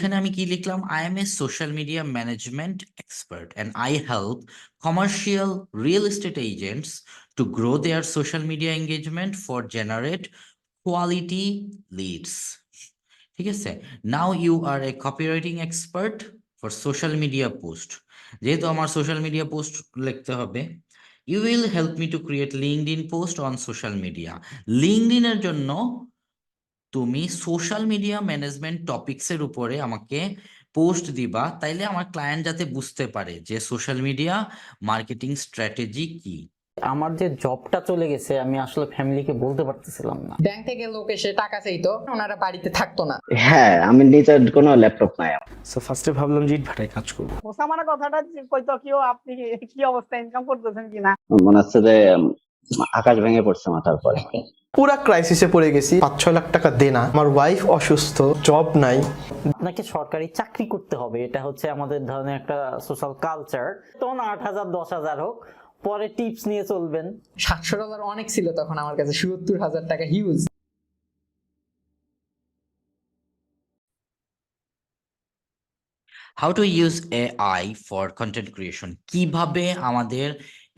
এখানে আমি কি লিখলাম? I am a social media management expert and I help commercial real estate agents to grow their social media engagement for generate quality leads ঠিক আছে? Now you are a copywriting expert for social media post যেহেতু আমার social media post লিখতে হবে you will help me to create LinkedIn post on social media linked ইনের জন্য তুমি social media management টপিকসের উপরে আমাকে পোস্ট দিবা তাইলে আমার ক্লায়েন্ট যাতে বুঝতে পারে যে সোশ্যাল মিডিয়া মার্কেটিং স্ট্র্যাটেজি কি। আমার যে জবটা চলে গেছে আমি আসলে ফ্যামিলিকে বলতে পারতেছিলাম না। ব্যাংক থেকে লোক এসে টাকা চাইতো ওনারা বাড়িতে থাকতো না। হ্যাঁ আমি নিজের কোনো ল্যাপটপ নাই। সো ফার্স্টে ভাবলাম যে ইট ভাটায় কাজ করব। ওসামার কথাটা কইতো কিও আপনি কি- কি অবস্থা ইনকাম করতেছেন কিনা? মনে হচ্ছে যে আকাশ ভেঙে পড়ছে মাথার পরে পুরা ক্রাইসিসে পড়ে গেছি। পাঁচ ছয় লাখ টাকা দেনা। আমার ওয়াইফ অসুস্থ জব নাই। আপনাকে সরকারি চাকরি করতে হবে এটা হচ্ছে আমাদের ধরনের একটা সোশ্যাল কালচার তখন আট হাজার দশ হাজার হোক পরে টিপস নিয়ে চলবেন। সাতশো ডলার অনেক ছিল তখন আমার কাছে সত্তর হাজার টাকা huge how to use AI for content creation কীভাবে আমাদের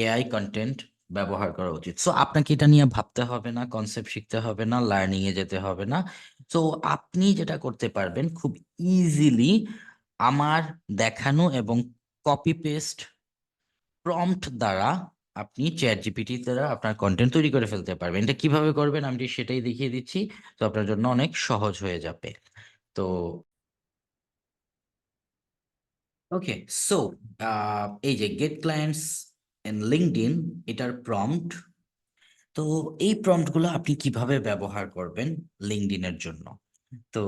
এআই কন্টেন্ট ব্যবহার করা উচিত। সো আপনাকে এটা নিয়ে ভাবতে হবে না কনসেপ্ট শিখতে হবে না লার্নিং এ যেতে হবে না। সো আপনি যেটা করতে পারবেন খুব ইজিলি আমার দেখানো এবং কপি পেস্ট প্রম্পট দ্বারা আপনি চ্যাট জিপিটি দ্বারা আপনার কন্টেন্ট তৈরি করে ফেলতে পারবেন। এটা কীভাবে করবেন আমি সেটাই দেখিয়ে দিচ্ছি। তো আপনার জন্য অনেক সহজ হয়ে যাবে। তো ওকে সো এই যে গেট ক্লায়েন্টস ইন লিঙ্কডইন এটার প্রম্পট তো এই প্রম্পটগুলো আপনি কীভাবে ব্যবহার করবেন লিঙ্কডইনের জন্য? তো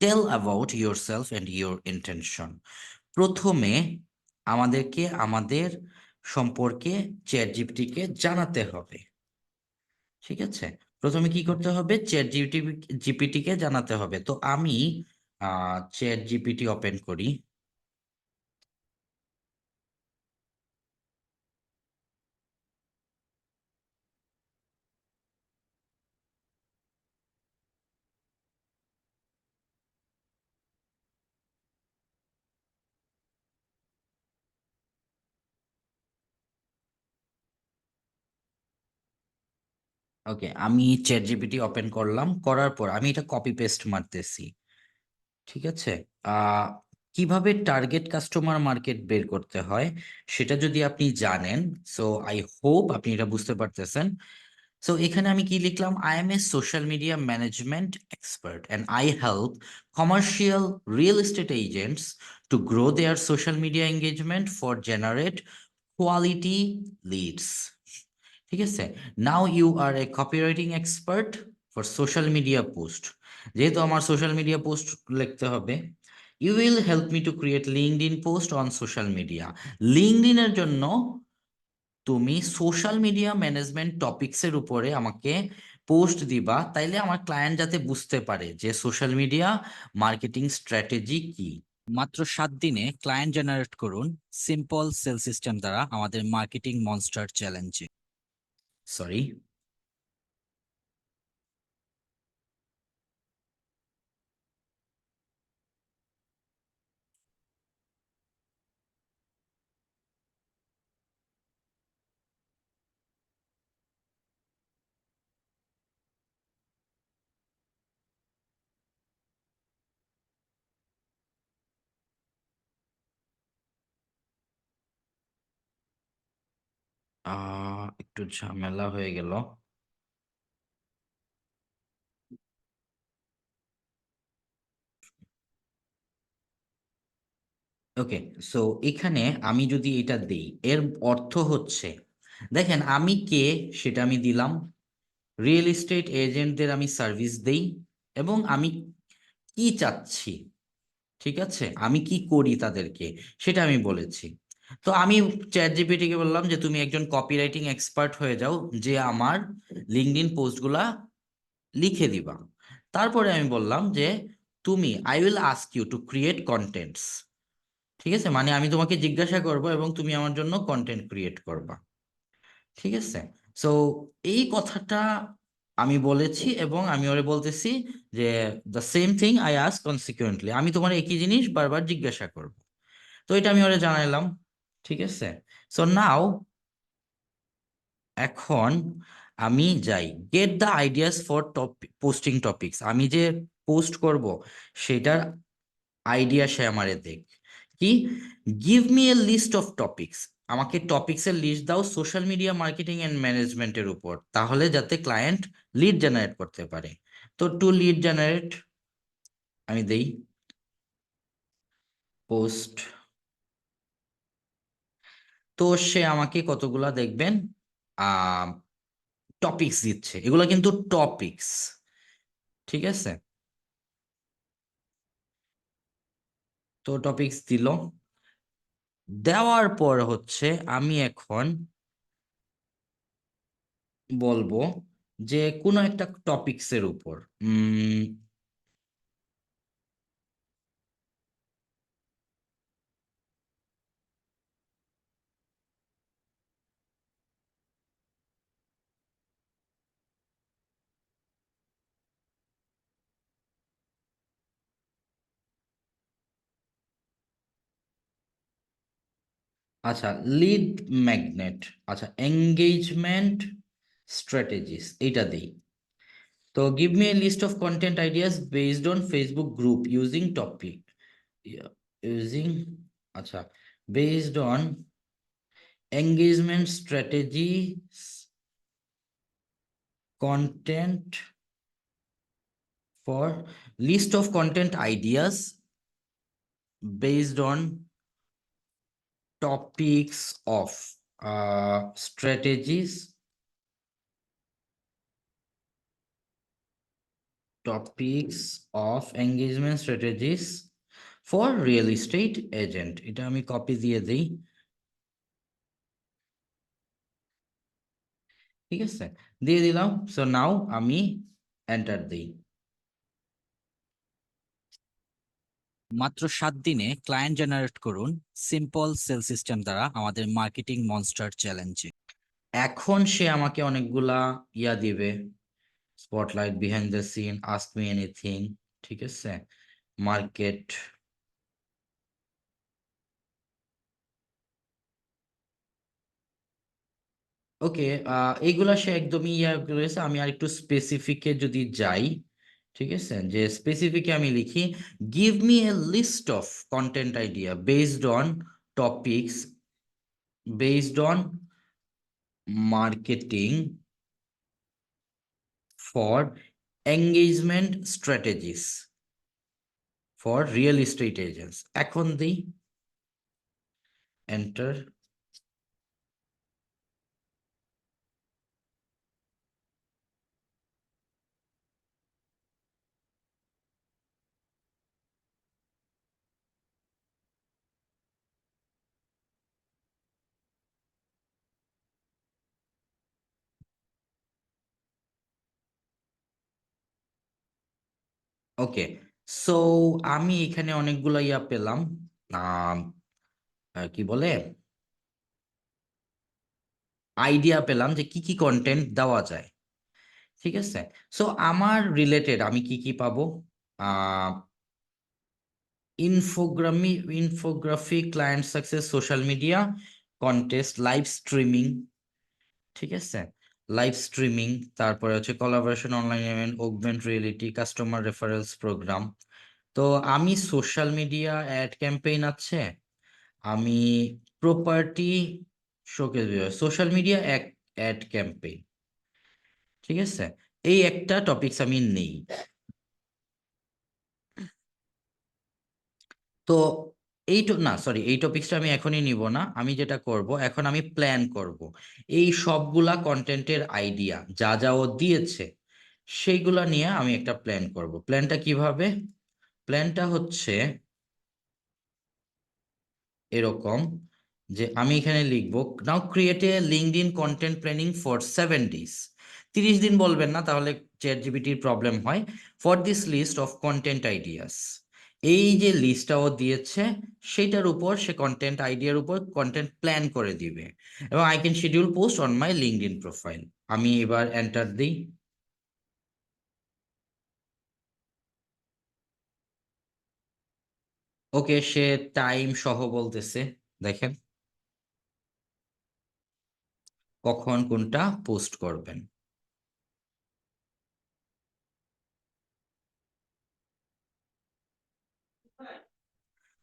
tell about yourself and your intention প্রথমে আমাদেরকে আমাদের সম্পর্কে চ্যাট জিপিটিকে জানাতে হবে। ঠিক আছে? প্রথমে কি করতে হবে? চ্যাট জিপিটি জিপিটিকে জানাতে হবে। তো আমি চ্যাট জিপিটি ওপেন করি। ওকে আমি চ্যাট জিপিটি ওপেন করলাম, করার পর আমি এটা কপি পেস্ট মারতেছি। ঠিক আছে? কীভাবে টার্গেট কাস্টমার মার্কেট বের করতে হয় সেটা যদি আপনি জানেন সো আই হোপ আপনি এটা বুঝতে পারতেছেন। সো এখানে আমি কি লিখলাম? I am a social media management expert and I help commercial real estate agents to grow their social media engagement for generate quality leads ঠিক আছে? Now you are a copywriting expert for social media post যেহেতু আমার social media post লিখতে হবে you will help me to create LinkedIn post on social media linked ইনের জন্য তুমি social media management টপিকসের উপরে আমাকে পোস্ট দিবা, তাইলে আমার ক্লায়েন্ট যাতে বুঝতে পারে যে সোশ্যাল মিডিয়া মার্কেটিং স্ট্র্যাটেজি কি। মাত্র সাত দিনে ক্লায়েন্ট জেনারেট করুন সিম্পল সেল সিস্টেম দ্বারা আমাদের মার্কেটিং মনস্টার চ্যালেঞ্জে সরি আহ একটু ঝামেলা হয়ে গেল। ওকে, সো এখানে আমি যদি এটা দেই, এর অর্থ হচ্ছে, দেখেন আমি কে সেটা আমি দিলাম, রিয়েল এস্টেট এজেন্টদের আমি সার্ভিস দেই, এবং আমি কি চাচ্ছি, ঠিক আছে? আমি কি করি তাদেরকে, সেটা আমি বলেছি। তো আমি চ্যাট জিপিটিকে বললাম যে, তুমি একজন কপিরাইটিং এক্সপার্ট হয়ে যাও, যে আমার লিঙ্কডইন পোস্টগুলা লিখে দিবা। তারপরে আমি বললাম যে, তুমি I will ask you to create contents ঠিক আছে? মানে আমি তোমাকে জিজ্ঞাসা করব এবং তুমি আমার জন্য কন্টেন্ট ক্রিয়েট করবা। ঠিক আছে? সো এই কথাটা আমি বলেছি এবং আমি ওরে বলতেছি যে the same thing I as consequently আমি তোমার একই জিনিস বারবার জিজ্ঞাসা করব। তো এটা আমি ওরে জানাইলাম। ঠিক আছে? সো নাও এখন আমি যাই। Get the ideas for topic posting topics আমি যে পোস্ট করব, সেটার আইডিয়া সে আমারে দেখ। কি? Give me a list of topics আমাকে টপিকসের লিস্ট দাও সোশ্যাল মিডিয়া মার্কেটিং এন্ড ম্যানেজমেন্টের উপর। তাহলে যাতে ক্লায়েন্ট লিড জেনারেট করতে পারে। তো টু লিড জেনারেট আমি দেই। পোস্ট তো সে আমাকে কতগুলা দেখবেন? টপিকস দিচ্ছে। এগুলো কিন্তু টপিকস ঠিক আছে? তো টপিকস দিল। দেওয়ার পর হচ্ছে আমি এখন বলব যে কোনো একটা টপিকসের উপর আচ্ছা লিড ম্যাগনেট আচ্ছা এঙ্গেজমেন্ট স্ট্র্যাটেজিস এইটা দেই। তো give me a list of content ideas based on Facebook group using topic using আচ্ছা based on engagement strategies, content for, list of content ideas based on topics of uh, strategies topics of engagement strategies for real estate agent এটা আমি copy দিয়ে দিই ঠিক আছে দিয়ে দিলাম so now আমি এন্টার দিই মাত্র সাত দিনে ক্লায়েন্ট জেনারেট করুন সিম্পল সেল সিস্টেম দ্বারা আমাদের মার্কেটিং মনস্টার চ্যালেঞ্জে এখন সে আমাকে অনেকগুলা ইয়া দিবে spotlight behind the scene ask me anything ঠিক আছে? মার্কেট ওকে এইগুলা সে একদমই ইয়া করেছে, আমি আর একটু স্পেসিফিকে যদি যাই ঠিক আছে? যে স্পেসিফিকে আমি লিখি give me a list of content idea based on topics based on marketing for engagement strategies for real estate agents এখন দিই এন্টার ওকে সো আমি এখানে অনেকগুলো ইয়া পেলাম। কি বলে? আইডিয়া পেলাম যে কি কি কন্টেন্ট দেওয়া যায়। ঠিক আছে? সো আমার রিলেটেড আমি কি কি পাবো? ইনফোগ্রামি infography client success social media contest live streaming ঠিক আছে? লাইভ স্ট্রিমিং তারপরে হচ্ছে collaboration online event augment reality customer referrals program তো আমি সোশ্যাল মিডিয়া অ্যাড ক্যাম্পেইন আছে, আমি প্রপার্টি শোকেস সোশ্যাল মিডিয়া এক অ্যাড ক্যাম্পেইন ঠিক আছে? এই একটা টপিকস আমি নেই। তো এই না সরি এই টপিকসটা আমি এখনই নিব না। আমি যেটা করব, এখন আমি প্ল্যান করব। এই সবগুলা কন্টেন্টের আইডিয়া যা যা ও দিয়েছে, সেইগুলা নিয়ে আমি একটা প্ল্যান করব। প্ল্যানটা কীভাবে? প্ল্যানটা হচ্ছে এরকম যে আমি এখানে লিখব now create a LinkedIn content planning for seven days তিরিশ দিন বলবেন না, তাহলে চ্যাট জিবিটির প্রবলেম হয়। For this list of content ideas এই যে লিস্টটাও দিয়েছে সেটার উপর, সে কন্টেন্ট আইডিয়ার উপর কন্টেন্ট প্ল্যান করে দিবে। এবং I can schedule post on my LinkedIn profile আমি এবার এন্টার দিই। ওকে, সে টাইম সহ বলতেছে, দেখেন। কখন কোনটা পোস্ট করবেন।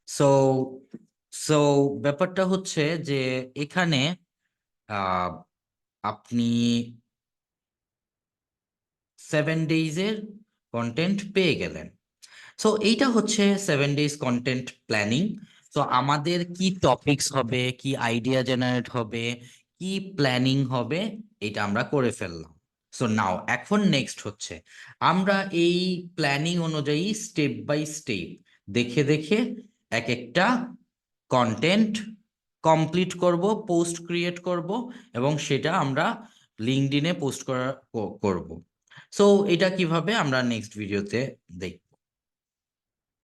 সো সো ব্যাপারটা হচ্ছে যে এখানে আপনি সেভেন ডেইজের কন্টেন্ট পেয়ে গেলেন। সো এইটা হচ্ছে সেভেন ডেজ কন্টেন্ট প্ল্যানিং তো আমাদের কি টপিকস হবে, কি আইডিয়া জেনারেট হবে, কি প্ল্যানিং হবে, এটা আমরা করে ফেললাম। সো নাও এখন নেক্সট হচ্ছে। আমরা এই প্ল্যানিং অনুযায়ী স্টেপ বাই স্টেপ দেখে দেখে এক একটা কন্টেন্ট কমপ্লিট করব পোস্ট ক্রিয়েট করব এবং সেটা আমরা লিঙ্কডিনে পোস্ট করা করব। সো এটা কীভাবে আমরা নেক্সট ভিডিওতে দেখব?